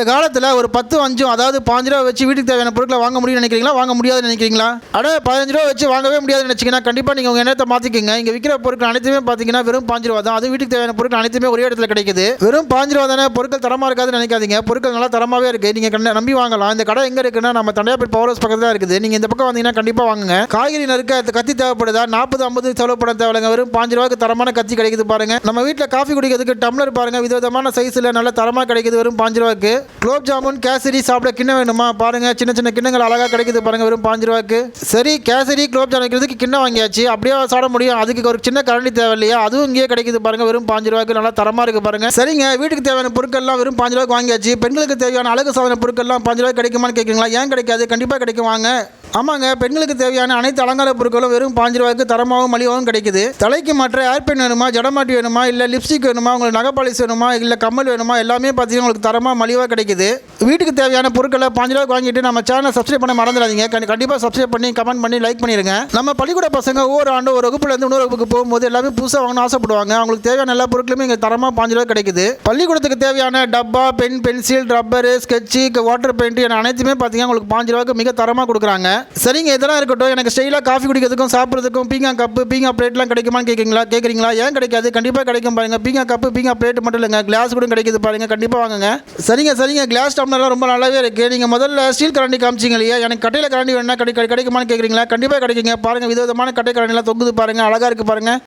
இந்த காலத்தில் ஒரு பத்து அஞ்சும் அதாவது பாஞ்சு ரூபா வச்சு வீட்டுக்கு தேவையான பொருட்களை வாங்க முடியும்னு நினைக்கிறீங்களா? வாங்க முடியாதுன்னு நினைக்கிறீங்களா? அட பதினஞ்சு ரூபா வச்சு வாங்கவே முடியாதுன்னு நினச்சிங்கன்னா கண்டிப்பாக நீங்கள் உங்கள் எண்ணத்தை மாற்றிக்கங்க இங்கே விற்கிற பொருட்கள் அனைத்துமே பார்த்தீங்கன்னா வெறும் பாஞ்சு ரூபா தான். அது வீட்டுக்கு தேவையான பொருட்கள் அனைத்துமே ஒரே இடத்துல கிடைக்குது. வெறும் பாஞ்சு ரூபா தானே பொருட்கள் தரமாக இருக்காதுன்னு நினைக்காதீங்க. பொருட்கள் நல்லா தரமாகவே இருக்குது நீங்கள் கண்ண நம்பி வாங்கலாம். இந்த கடை எங்கே இருக்குன்னா நம்ம தண்டையாப்பேட் பவர் ஹவுஸ் பக்கத்தில் தான் இருக்குது. நீங்கள் இந்த பக்கம் வந்தீங்கன்னா கண்டிப்பாக வாங்குங்க. காய்கறி நறுக்க கத்தி தேவைப்படுதா? நாற்பது ஐம்பது செலவு பண்ண தேவையில்லைங்க. வெறும் பாஞ்சு ரூபாய்க்கு தரமான கத்தி கிடைக்குது பாருங்க. நம்ம வீட்டில் காஃபி குடிக்கிறதுக்கு டம்ளர் பாருங்க. விதவிதமான சைஸில் நல்ல தரமாக கிடைக்குது. வெறும் பாஞ்சு ரூபாய்க்கு. குலோப் ஜாமுன் கேசரி சாப்பிட கிண்ணம் வேணுமா? பாருங்க சின்ன சின்ன கிண்ணங்கள் அழகாக கிடைக்குது பாருங்க வெறும் பாஞ்சு ரூபாய்க்கு. சரி கேசரி குலோப் ஜாமுன் வைக்கிறதுக்கு கிண்ணம் வாங்கியாச்சு. அப்படியே சாப்பிட முடியும். அதுக்கு ஒரு சின்ன கரண்டி தேவை இல்லையா அதுவும் இங்கேயே கிடைக்குது பாருங்க வெறும் பாஞ்சு ரூபாய்க்கு. நல்லா தரமாக இருக்கு பாருங்க. சரிங்க வீட்டுக்கு தேவையான பொருட்கள்லாம் வெறும் பாஞ்சு ரூபாய்க்கு வாங்கியாச்சு. பெண்களுக்கு தேவையான அழகு சாதன பொருட்கள்லாம் பாஞ்சு ரூபாய்க்கு கிடைக்குமான்னு கேட்குறீங்களா ஏன் கிடைக்காது? கண்டிப்பாக கிடைக்கும். வாங்க. ஆமாங்க பெண்களுக்கு தேவையான அனைத்து அலங்கார பொருட்களும் வெறும் பாஞ்சு ரூபாய்க்கு தரமாகவும் மலிவாகவும் கிடைக்குது. தலைக்கு மாற்ற ஏர்பென் வேணுமா ஜடமாட்டி வேணுமா இல்லை லிப்ஸ்டிக் வேணுமா உங்களுக்கு நகைப்பாலிஸ் வேணுமா இல்லை கம்மல் வேணுமா எல்லாமே பார்த்தீங்கன்னா உங்களுக்கு தரமாக மலிவாக கிடைக்குது. வீட்டுக்கு தேவையான பொருட்களை பாஞ்சு ரூபாய்க்கு வாங்கிட்டு நம்ம சேனலை சப்ஸ்கிரைப் பண்ண மறந்துடாதீங்க. கண்டிப்பாக சப்ஸ்கிரைப் பண்ணி கமெண்ட் பண்ணி லைக் பண்ணிடுங்க நம்ம பள்ளிக்கூட பசங்க ஒவ்வொரு ஆண்டு ஒரு வகுப்புலேருந்து இன்னொரு வகுப்புக்கு போகும்போது எல்லாமே புதுசாக வாங்கணும் ஆசைப்படுவாங்க. அவங்களுக்கு தேவையான எல்லா பொருட்களுமே இங்கே தரமாக பாஞ்சு ரூபாய் கிடைக்குது. பள்ளிக்கூடத்துக்கு தேவையான டப்பா pen pencil rubber sketch water paint என அனைத்துமே பார்த்தீங்கன்னா உங்களுக்கு பாஞ்சு ரூபாய்க்கு மிக தரமாக கொடுக்குறாங்க. சரிங்க இதெல்லாம் இருக்கட்டும். எனக்கு ஸ்டைலாக காஃபி குடிக்கிறதுக்கும் சாப்பிட்றதுக்கும் பீங்கா கப்பு பீங்கா பிளேட்லாம் கிடைக்குமான்னு கேட்குறீங்களா கேட்குறீங்களா ஏன் கிடைக்காது? கண்டிப்பாக கிடைக்கும் பாருங்கள் பீங்கா கப்பு பீங்கா பிளேட் மட்டும் இல்லைங்க. கிளாஸ் கூட கிடைக்குது பாருங்கள் கண்டிப்பாக வாங்குங்க. சரிங்க சரிங்க. கிளாஸ் டம்ளர்லாம் ரொம்ப நல்லாவே இருக்குது நீங்கள் முதல்ல ஸ்டீல் கரண்டி காமிச்சிங்க இல்லையா? எனக்கு கட்டையில் கரண்டி வேணா கிடை கிடைக்குமான்னு கேட்குறீங்களா கண்டிப்பாக கிடைக்குங்க. பாருங்கள் விதவிதமான கட்டை கரண்டிலாம் தொங்குது பாருங்கள் அழகாக இருக்கு பாருங்கள்